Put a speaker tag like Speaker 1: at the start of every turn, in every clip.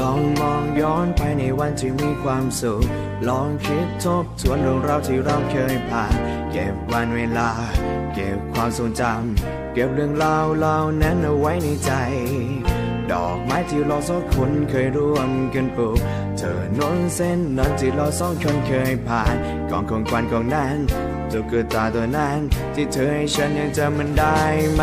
Speaker 1: ลองมองย้อนไปในวันที่มีความสุข ลองคิดทบทวนเรื่องราวที่เราเคยผ่าน เก็บวันเวลา เก็บความทรงจำ เก็บเรื่องราวเหล่านั้นเอาไว้ในใจ ดอกไม้ที่เราสองคนเคยร่วมกันปลูก เธอนนเส้นนั้นที่เราสองคนเคยผ่านกองของควันของนั้นตุ๊กตาตัวนั้นที่เธอให้ฉันยังจำมันได้ไหม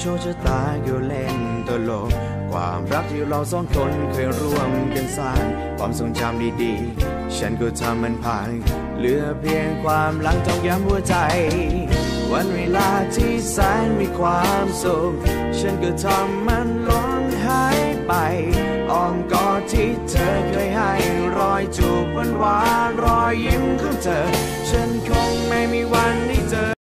Speaker 1: โชคชะตาก็เล่นตลก ความรักที่เราสองคนเคยร่วมกันสร้าง ความทรงจำดีๆ ฉันก็ทำมันพัง เหลือเพียงความหลังจองย้ำหัวใจ วันเวลาที่แสนมีความสุข ฉันก็ทำมันล้นหายไปอ้อมกอดที่เธอเคยให้รอยจูบหวานๆรอยยิ้มของเธอ ฉันคงไม่มีวันได้